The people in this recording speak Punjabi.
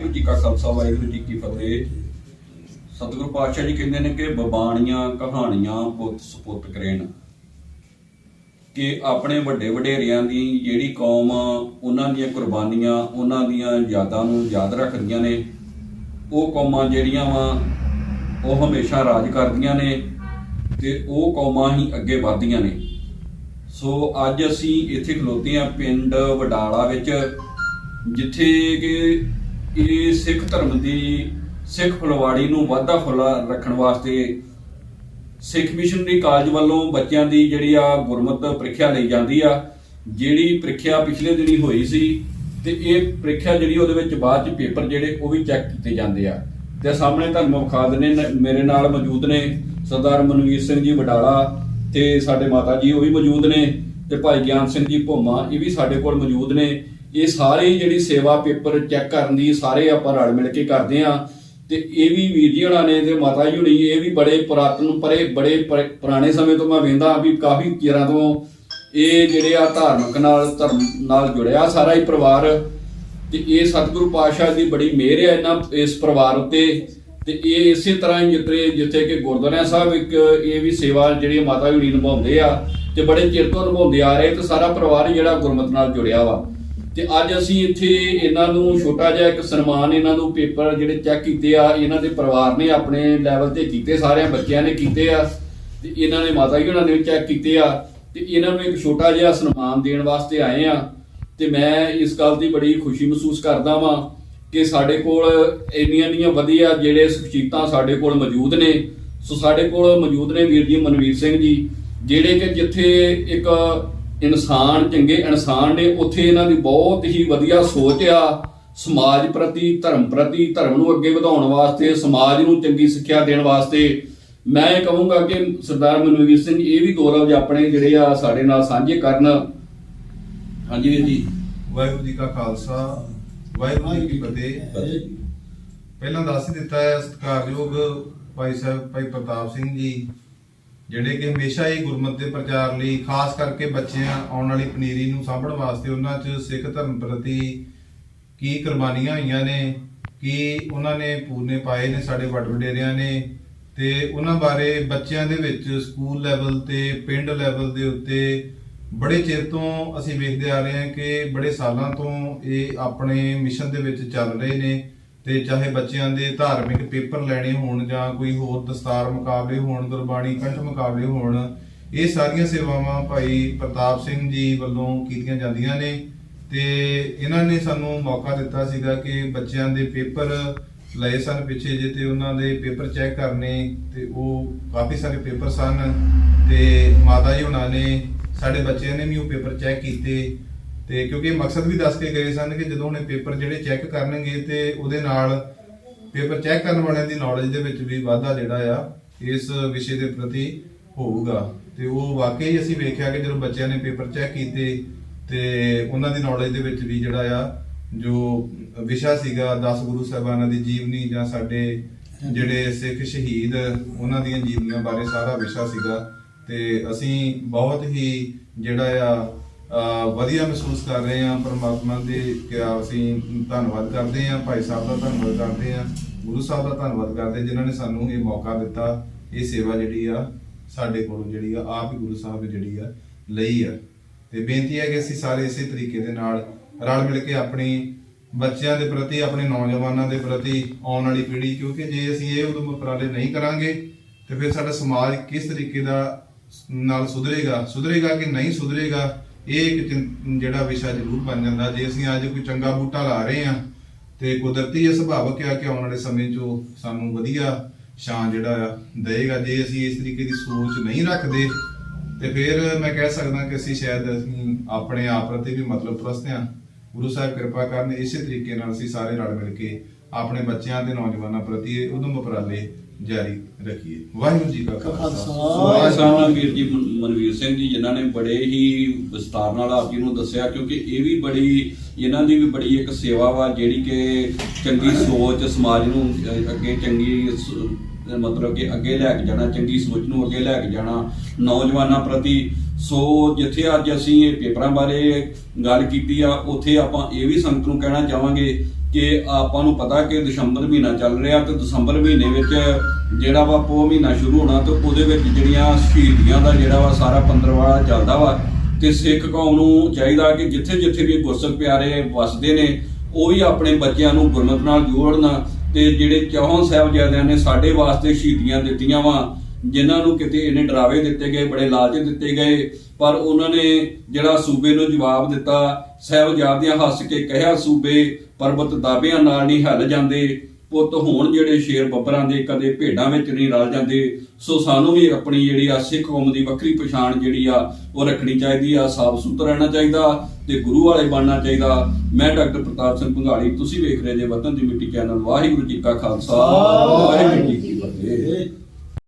ਵਾਹਿਗੁਰੂ ਜੀ ਕਾ ਖਾਲਸਾ, ਵਾਹਿਗੁਰੂ ਜੀ ਕੀ ਫਤਿਹ। ਸਤਿਗੁਰੂ ਪਾਤਸ਼ਾਹ ਜੀ ਕਹਿੰਦੇ ਨੇ ਕਿ ਬਬਾਣੀਆਂ ਕਹਾਣੀਆਂ ਪੁੱਤ ਸੁਪੁੱਤ ਕਰੇਨ ਕਿ ਆਪਣੇ ਵੱਡੇ ਵਡੇਰਿਆਂ ਦੀ ਜਿਹੜੀ ਕੌਮ ਉਹਨਾਂ ਦੀਆਂ ਕੁਰਬਾਨੀਆਂ, ਉਹਨਾਂ ਦੀਆਂ ਯਾਦਾਂ ਨੂੰ ਯਾਦ ਰੱਖਦੀਆਂ ਨੇ। ਉਹ ਕੌਮਾਂ ਜਿਹੜੀਆਂ ਵਾ, ਉਹ ਹਮੇਸ਼ਾ ਰਾਜ ਕਰਦੀਆਂ ਨੇ ਤੇ ਉਹ ਕੌਮਾਂ ਹੀ ਅੱਗੇ ਵਧਦੀਆਂ ਨੇ। ਸੋ ਅੱਜ ਅਸੀਂ ਇੱਥੇ ਖਲੋਤੇ ਆ ਪਿੰਡ ਵਡਾਲਾ ਵਿੱਚ, ਜਿੱਥੇ ਕਿ ਇਹ ਸਿੱਖ ਧਰਮ ਦੀ ਸਿੱਖ ਫੁਲਵਾੜੀ ਨੂੰ ਵਾਧਾ ਫੁੱਲਾ ਰੱਖਣ ਵਾਸਤੇ ਸਿੱਖ ਮਿਸ਼ਨਰੀ ਕਾਲਜ ਵੱਲੋਂ ਬੱਚਿਆਂ ਦੀ ਜਿਹੜੀ ਆ ਗੁਰਮਤ ਪ੍ਰੀਖਿਆ ਲਈ ਜਾਂਦੀ ਆ, ਜਿਹੜੀ ਪ੍ਰੀਖਿਆ ਪਿਛਲੇ ਦਿਨੀ ਹੋਈ ਸੀ ਤੇ ਇਹ ਪ੍ਰੀਖਿਆ ਜਿਹੜੀ ਉਹਦੇ ਵਿੱਚ ਬਾਅਦ ਚ ਪੇਪਰ ਜਿਹੜੇ ਉਹ ਵੀ ਚੈੱਕ ਕੀਤੇ ਜਾਂਦੇ ਆ। ਤੇ ਸਾਹਮਣੇ ਤੁਹਾਨੂੰ ਵਿਖਾ ਦਿੰਦੇ ਨੇ, ਮੇਰੇ ਨਾਲ ਮੌਜੂਦ ਨੇ ਸਰਦਾਰ ਮਨਵੀਰ ਸਿੰਘ ਜੀ ਵਡਾਲਾ ਤੇ ਸਾਡੇ ਮਾਤਾ ਜੀ ਉਹ ਵੀ ਮੌਜੂਦ ਨੇ ਤੇ ਭਾਈ ਗਿਆਨ ਸਿੰਘ ਜੀ ਭੋਮਾ ਇਹ ਵੀ ਸਾਡੇ ਕੋਲ ਮੌਜੂਦ ਨੇ। ਇਹ ਸਾਰੇ ਜਿਹੜੀ ਸੇਵਾ ਪੇਪਰ ਚੈੱਕ ਕਰਨ ਦੀ ਸਾਰੇ ਆਪਾਂ ਰਲ ਮਿਲ ਕੇ ਕਰਦੇ ਆ ਤੇ ਇਹ ਵੀ ਵੀਰ ਜੀ ਹੋਣਾ ਨੇ ਤੇ ਮਾਤਾ ਜੀ ਹੋਣੀ, ਇਹ ਵੀ ਬੜੇ ਪੁਰਾਤਨ, ਪਰੇ ਬੜੇ ਪੁਰ- ਪੁਰਾਣੇ ਸਮੇਂ ਤੋਂ ਮੈਂ ਵੇਂਦਾ ਵੀ ਕਾਫੀ ਚਿਰਾਂ ਤੋਂ ਇਹ ਜਿਹੜੇ ਆ ਧਾਰਮਿਕ ਨਾਲ, ਧਰਮ ਨਾਲ ਜੁੜਿਆ ਸਾਰਾ ਹੀ ਪਰਿਵਾਰ। ਤੇ ਇਹ ਸਤਿਗੁਰੂ ਪਾਤਸ਼ਾਹ ਦੀ ਬੜੀ ਮਿਹਰ ਹੈ ਇਹਨਾਂ ਇਸ ਪਰਿਵਾਰ ਉੱਤੇ। ਤੇ ਇਹ ਇਸੇ ਤਰ੍ਹਾਂ ਹੀ ਜਿੱਥੇ ਜਿੱਥੇ ਕਿ ਗੁਰਦੁਆਰਾ ਸਾਹਿਬ ਇੱਕ ਇਹ ਵੀ ਸੇਵਾ ਜਿਹੜੀ ਮਾਤਾ ਜੀ ਨਿਭਾਉਂਦੇ ਆ ਤੇ ਬੜੇ ਚਿਰ ਤੋਂ ਨਿਭਾਉਂਦੇ ਆ ਰਹੇ ਤੇ ਸਾਰਾ ਪਰਿਵਾਰ ਹੀ ਜਿਹੜਾ ਗੁਰਮਤ ਨਾਲ ਜੁੜਿਆ ਵਾ। ਤੇ ਅੱਜ ਅਸੀਂ ਇੱਥੇ ਇਹਨਾਂ ਨੂੰ ਛੋਟਾ ਜਿਹਾ ਇੱਕ ਸਨਮਾਨ ਇਹਨਾਂ ਨੂੰ ਪੇਪਰ ਜਿਹੜੇ ਚੈੱਕ ਕੀਤੇ ਆ, ਇਹਨਾਂ ਦੇ ਪਰਿਵਾਰ ਨੇ ਆਪਣੇ ਲੈਵਲ ਤੇ ਕੀਤੇ, ਸਾਰਿਆਂ ਬੱਚਿਆਂ ਨੇ ਕੀਤੇ ਆ, ਤੇ ਇਹਨਾਂ ਨੇ ਮਾਤਾ ਜੀ ਉਹਨਾਂ ਨੇ ਵੀ ਚੈੱਕ ਕੀਤੇ ਆ, ਤੇ ਇਹਨਾਂ ਨੂੰ ਇੱਕ ਛੋਟਾ ਜਿਹਾ ਸਨਮਾਨ ਦੇਣ ਵਾਸਤੇ ਆਏ ਆ। ਤੇ ਮੈਂ ਇਸ ਗੱਲ ਦੀ ਬੜੀ ਖੁਸ਼ੀ ਮਹਿਸੂਸ ਕਰਦਾ ਵਾਂ ਕਿ ਸਾਡੇ ਕੋਲ ਇੰਨੀਆਂ ਇੰਨੀਆਂ ਵਧੀਆ ਜਿਹੜੇ ਸ਼ਖਸੀਅਤਾਂ ਸਾਡੇ ਕੋਲ ਮੌਜੂਦ ਨੇ। ਸੋ ਸਾਡੇ ਕੋਲ ਮੌਜੂਦ ਨੇ ਵੀਰ ਜੀ ਮਨਵੀਰ ਸਿੰਘ ਜੀ, ਜਿਹੜੇ ਕਿ ਜਿੱਥੇ ਇੱਕ ਇਨਸਾਨ ਚੰਗੇ ਇਨਸਾਨ ਨੇ ਉੱਥੇ ਇਹਨਾਂ ਦੀ ਬਹੁਤ ਹੀ ਵਧੀਆ ਸੋਚ ਆ। ਸਮਾਜ ਪ੍ਰਤੀ ਧਰਮ ਪ੍ਰਤੀ ਧਰਮ ਨੂੰ ਅੱਗੇ ਵਧਾਉਣ ਵਾਸਤੇ ਸਮਾਜ ਨੂੰ ਚੰਗੀ ਸਿੱਖਿਆ ਦੇਣ ਵਾਸਤੇ ਮੈਂ ਇਹ ਕਹੂੰਗਾ ਕਿ ਸਰਦਾਰ ਮਨਵੀਰ ਸਿੰਘ ਇਹ ਵੀ ਗੌਰਵ ਆਪਣੇ ਜਿਹੜੇ ਆ ਸਾਡੇ ਨਾਲ ਸਾਂਝੇ ਕਰਨ। ਹਾਂਜੀ ਵੀਰ ਜੀ ਵਾਹਿਗੁਰੂ ਜੀ ਕਾ ਖਾਲਸਾ ਵਾਹਿਗੁਰੂ ਜੀ ਕੀ ਫਤਿਹ। ਪਹਿਲਾਂ ਦੱਸ ਹੀ ਦਿੱਤਾ ਹੈ ਸਤਿਕਾਰਯੋਗ ਭਾਈ ਸਾਹਿਬ ਭਾਈ ਪ੍ਰਤਾਪ ਸਿੰਘ ਜੀ ਜਿਹੜੇ ਕਿ ਹਮੇਸ਼ਾ ਹੀ ਗੁਰਮਤ ਦੇ ਪ੍ਰਚਾਰ ਲਈ, ਖਾਸ ਕਰਕੇ ਬੱਚਿਆਂ ਆਉਣ ਵਾਲੀ ਪਨੀਰੀ ਨੂੰ ਸਾਂਭਣ ਵਾਸਤੇ ਉਹਨਾਂ 'ਚ ਸਿੱਖ ਧਰਮ ਪ੍ਰਤੀ ਕੀ ਕੁਰਬਾਨੀਆਂ ਹੋਈਆਂ ਨੇ, ਕੀ ਉਹਨਾਂ ਨੇ ਪੂਰਨੇ ਪਾਏ ਨੇ ਸਾਡੇ ਵੱਡ ਵਡੇਰਿਆਂ ਨੇ ਤੇ ਉਹਨਾਂ ਬਾਰੇ ਬੱਚਿਆਂ ਦੇ ਵਿੱਚ ਸਕੂਲ ਲੈਵਲ ਤੇ ਪਿੰਡ ਲੈਵਲ ਦੇ ਉੱਤੇ ਬੜੇ ਚਿਰ ਤੋਂ ਅਸੀਂ ਵੇਖਦੇ ਆ ਰਹੇ ਹਾਂ ਕਿ ਬੜੇ ਸਾਲਾਂ ਤੋਂ ਇਹ ਆਪਣੇ ਮਿਸ਼ਨ ਦੇ ਵਿੱਚ ਚੱਲ ਰਹੇ ਨੇ। ਤੇ ਚਾਹੇ ਬੱਚਿਆਂ ਦੇ ਧਾਰਮਿਕ ਪੇਪਰ ਲੈਣੇ ਹੋਣ ਜਾਂ ਕੋਈ ਹੋਰ ਦਸਤਾਰ ਮੁਕਾਬਲੇ ਹੋਣ, ਗੁਰਬਾਣੀ ਕੰਠ ਮੁਕਾਬਲੇ ਹੋਣ, ਇਹ ਸਾਰੀਆਂ ਸੇਵਾਵਾਂ ਭਾਈ ਪ੍ਰਤਾਪ ਸਿੰਘ ਜੀ ਵੱਲੋਂ ਕੀਤੀਆਂ ਜਾਂਦੀਆਂ ਨੇ ਤੇ ਇਹਨਾਂ ਨੇ ਸਾਨੂੰ ਮੌਕਾ ਦਿੱਤਾ ਸੀਗਾ ਕਿ ਬੱਚਿਆਂ ਦੇ ਪੇਪਰ ਲਏ ਸਨ ਪਿੱਛੇ ਜੇ ਤੇ ਉਹਨਾਂ ਦੇ ਪੇਪਰ ਚੈੱਕ ਕਰਨੇ ਤੇ ਉਹ ਕਾਫੀ ਸਾਰੇ ਪੇਪਰ ਸਨ ਤੇ ਮਾਤਾ ਜੀ ਉਹਨਾਂ ਨੇ, ਸਾਡੇ ਬੱਚਿਆਂ ਨੇ ਵੀ ਉਹ ਪੇਪਰ ਚੈੱਕ ਕੀਤੇ ਤੇ ਕਿਉਂਕਿ ਇਹ ਮਕਸਦ ਵੀ ਦੱਸ ਕੇ ਗਏ ਸਨ ਕਿ ਜਦੋਂ ਉਹਨੇ ਪੇਪਰ ਜਿਹੜੇ ਚੈੱਕ ਕਰਨਗੇ ਤੇ ਉਹਦੇ ਨਾਲ ਪੇਪਰ ਚੈੱਕ ਕਰਨ ਵਾਲਿਆਂ ਦੀ ਨੌਲੇਜ ਦੇ ਵਿੱਚ ਵੀ ਵਾਧਾ ਜਿਹੜਾ ਆ, ਇਸ ਵਿਸ਼ੇ ਦੇ ਪ੍ਰਤੀ ਹੋਊਗਾ। ਤੇ ਉਹ ਵਾਕਈ ਅਸੀਂ ਵੇਖਿਆ ਕਿ ਜਦੋਂ ਬੱਚਿਆਂ ਨੇ ਪੇਪਰ ਚੈੱਕ ਕੀਤੇ ਤੇ ਉਹਨਾਂ ਦੀ ਨੌਲੇਜ ਦੇ ਵਿੱਚ ਵੀ ਜਿਹੜਾ ਆ, ਜੋ ਵਿਸ਼ਾ ਸੀਗਾ 10 ਗੁਰੂ ਸਾਹਿਬਾਨਾਂ ਦੀ ਜੀਵਨੀ ਜਾਂ ਸਾਡੇ ਜਿਹੜੇ ਸਿੱਖ ਸ਼ਹੀਦ, ਉਹਨਾਂ ਦੀਆਂ ਜੀਵਨੀਆਂ ਬਾਰੇ ਸਾਰਾ ਵਿਸ਼ਾ ਸੀਗਾ। ਤੇ ਅਸੀਂ ਬਹੁਤ ਹੀ ਜਿਹੜਾ ਆ ਵਧੀਆ ਮਹਿਸੂਸ ਕਰ ਰਹੇ ਹਾਂ ਪਰਮਾਤਮਾ ਦੇ ਕਿ ਅਸੀਂ ਧੰਨਵਾਦ ਕਰਦੇ ਹਾਂ ਭਾਈ ਸਾਹਿਬ ਦਾ ਧੰਨਵਾਦ ਕਰਦੇ ਹਾਂ ਗੁਰੂ ਸਾਹਿਬ ਦਾ ਧੰਨਵਾਦ ਕਰਦੇ ਹਾਂ, ਜਿਨ੍ਹਾਂ ਨੇ ਸਾਨੂੰ ਇਹ ਮੌਕਾ ਦਿੱਤਾ ਇਹ ਸੇਵਾ ਜਿਹੜੀ ਆ ਸਾਡੇ ਕੋਲੋਂ ਜਿਹੜੀ ਆ ਆਪ ਹੀ ਗੁਰੂ ਸਾਹਿਬ ਨੇ ਜਿਹੜੀ ਆ ਲਈ ਆ। ਤੇ ਬੇਨਤੀ ਹੈ ਕਿ ਅਸੀਂ ਸਾਰੇ ਇਸੇ ਤਰੀਕੇ ਦੇ ਨਾਲ ਰਲ ਮਿਲ ਕੇ ਆਪਣੀ ਬੱਚਿਆਂ ਦੇ ਪ੍ਰਤੀ ਆਪਣੇ ਨੌਜਵਾਨਾਂ ਦੇ ਪ੍ਰਤੀ ਆਉਣ ਵਾਲੀ ਪੀੜ੍ਹੀ ਕਿਉਂਕਿ ਜੇ ਅਸੀਂ ਇਹ ਉਦਮ ਉਪਰਾਲੇ ਨਹੀਂ ਕਰਾਂਗੇ ਤੇ ਫਿਰ ਸਾਡਾ ਸਮਾਜ ਕਿਸ ਤਰੀਕੇ ਦਾ ਨਾਲ ਸੁਧਰੇਗਾ ਸੁਧਰੇਗਾ ਕਿ ਨਹੀਂ ਸੁਧਰੇਗਾ ਇਹ ਇੱਕ ਚਿੰ- ਜਿਹੜਾ ਵਿਸ਼ਾ ਜ਼ਰੂਰ ਬਣ ਜਾਂਦਾ। ਜੇ ਅਸੀਂ ਅੱਜ ਕੋਈ ਚੰਗਾ ਬੂਟਾ ਲਾ ਰਹੇ ਹਾਂ ਤੇ ਕੁਦਰਤੀ ਇਹ ਸੁਭਾਵਕ ਆ ਕਿ ਆਉਣ ਵਾਲੇ ਸਮੇਂ 'ਚ ਉਹ ਸਾਨੂੰ ਵਧੀਆ ਛਾਂ ਜਿਹੜਾ ਆ ਦੇਗਾ ਜੇ ਅਸੀਂ ਇਸ ਤਰੀਕੇ ਦੀ ਸੋਚ ਨਹੀਂ ਰੱਖਦੇ ਤੇ ਫਿਰ ਮੈਂ ਕਹਿ ਸਕਦਾ ਕਿ ਅਸੀਂ ਸ਼ਾਇਦ ਅਸੀਂ ਆਪਣੇ ਆਪ ਪ੍ਰਤੀ ਵੀ ਮਤਲਬ ਪ੍ਰਸਤ ਹਾਂ। ਗੁਰੂ ਸਾਹਿਬ ਕਿਰਪਾ ਕਰਨ ਇਸੇ ਤਰੀਕੇ ਨਾਲ ਅਸੀਂ ਸਾਰੇ ਰਲ ਮਿਲ ਕੇ ਆਪਣੇ ਬੱਚਿਆਂ ਤੇ ਨੌਜਵਾਨਾਂ ਪ੍ਰਤੀ ਇਹ ਉਦਮ ਉਪਰਾਲੇ ਜਾਰੀ ਰੱਖੀਏ। ਵਾਹਿਗੁਰੂ ਜੀ ਕਾ ਖਾਲਸਾ। ਸਾਹਮਣੇ ਵੀਰ ਜੀ ਮਨ- ਮਨਵੀਰ ਸਿੰਘ ਜੀ ਜਿਨ੍ਹਾਂ ਨੇ ਬੜੇ ਹੀ ਵਿਸਤਾਰ ਨਾਲ ਆਪ ਜੀ ਨੂੰ ਦੱਸਿਆ ਕਿਉਂਕਿ ਇਹ ਵੀ ਬੜੀ ਇਹਨਾਂ ਦੀ ਵੀ ਬੜੀ ਇੱਕ ਸੇਵਾ ਵਾ ਜਿਹੜੀ ਕਿ ਚੰਗੀ ਸੋਚ ਸਮਾਜ ਨੂੰ ਅੱਗੇ ਚੰਗੀ ਮਤਲਬ ਕਿ ਅੱਗੇ ਲੈ ਕੇ ਜਾਣਾ ਚੰਗੀ ਸੋਚ ਨੂੰ ਅੱਗੇ ਲੈ ਕੇ ਜਾਣਾ ਨੌਜਵਾਨਾਂ ਪ੍ਰਤੀ। ਸੋ ਜਿੱਥੇ ਅੱਜ ਅਸੀਂ ਇਹ ਪੇਪਰਾਂ ਬਾਰੇ ਗੱਲ ਕੀਤੀ ਆ ਉੱਥੇ ਆਪਾਂ ਇਹ ਵੀ ਸੰਗਤ ਨੂੰ ਕਹਿਣਾ ਚਾਹਾਂਗੇ ਕਿ ਆਪਾਂ ਨੂੰ ਪਤਾ ਕਿ ਦਸੰਬਰ ਮਹੀਨਾ ਚੱਲ ਰਿਹਾ ਤੇ ਦਸੰਬਰ ਮਹੀਨੇ ਵਿੱਚ ਜਿਹੜਾ ਵਾ ਪੋ ਮਹੀਨਾ ਸ਼ੁਰੂ ਹੋਣਾ ਤੇ ਉਹਦੇ ਵਿੱਚ ਜਿਹੜੀਆਂ ਸ਼ਹੀਦੀਆਂ ਦਾ ਜਿਹੜਾ ਵਾ ਸਾਰਾ ਪੰਦਰਵਾੜਾ ਚੱਲਦਾ ਵਾ ਤੇ ਸਿੱਖ ਕੌਮ ਨੂੰ ਚਾਹੀਦਾ ਕਿ ਜਿੱਥੇ ਜਿੱਥੇ ਵੀ ਗੁਰਸਿੱਖ ਪਿਆਰੇ ਵਸਦੇ ਨੇ, ਉਹ ਵੀ ਆਪਣੇ ਬੱਚਿਆਂ ਨੂੰ ਗੁਰਮਤ ਨਾਲ ਜੋੜਨ ਤੇ ਜਿਹੜੇ ਚੌਹਾਂ ਸਾਹਿਬਜ਼ਾਦਿਆਂ ਨੇ ਸਾਡੇ ਵਾਸਤੇ ਸ਼ਹੀਦੀਆਂ ਦਿੱਤੀਆਂ ਵਾ ਜਿਨ੍ਹਾਂ ਨੂੰ ਕਿਤੇ ਇਹਨੇ ਡਰਾਵੇ ਦਿੱਤੇ ਗਏ ਬੜੇ ਲਾਲਚ ਦਿੱਤੇ ਗਏ ਪਰ ਉਹਨਾਂ ਨੇ ਜਿਹੜਾ ਸੂਬੇ ਨੂੰ ਜਵਾਬ ਦਿੱਤਾ ਸਾਹਿਬਜ਼ਾਦਿਆਂ ਹੱਸ ਕੇ ਕਹਿਆ ਸੂਬੇ ਪਰਬਤ ਦਾਬਿਆਂ ਨਾਲ ਨਹੀਂ ਹਿੱਲ ਜਾਂਦੇ ਪੁੱਤ ਹੋਣ ਜਿਹੜੇ ਸ਼ੇਰ ਬੱਬਰਾਂ ਦੇ ਕਦੇ ਭੇਡਾਂ ਵਿੱਚ ਨਹੀਂ ਰਲ ਜਾਂਦੇ ਸੋ ਸਾਨੂੰ ਵੀ ਆਪਣੀ ਜਿਹੜੀ ਆ ਸਿੱਖ ਕੌਮ ਦੀ ਵੱਖਰੀ ਪਛਾਣ ਜਿਹੜੀ ਆ ਉਹ ਰੱਖਣੀ ਚਾਹੀਦੀ ਆ ਸਾਫ਼ ਸੁਥਰਾ ਰਹਿਣਾ ਚਾਹੀਦਾ ਤੇ ਗੁਰੂ ਵਾਲੇ ਬਣਨਾ ਚਾਹੀਦਾ। ਮੈਂ ਡਾਕਟਰ ਪ੍ਰਤਾਪ ਸਿੰਘ ਭੰਗਾਲੀ ਤੁਸੀਂ ਵੇਖ ਰਹੇ ਜੇ ਵਤਨ ਦੀ ਮਿੱਟੀ ਚੈਨਲ ਵਾਹਿਗੁਰੂ ਜੀ ਕਾ ਖਾਲਸਾ ਵਾਹਿਗੁਰੂ ਜੀ ਕੀ ਫਤਿਹ।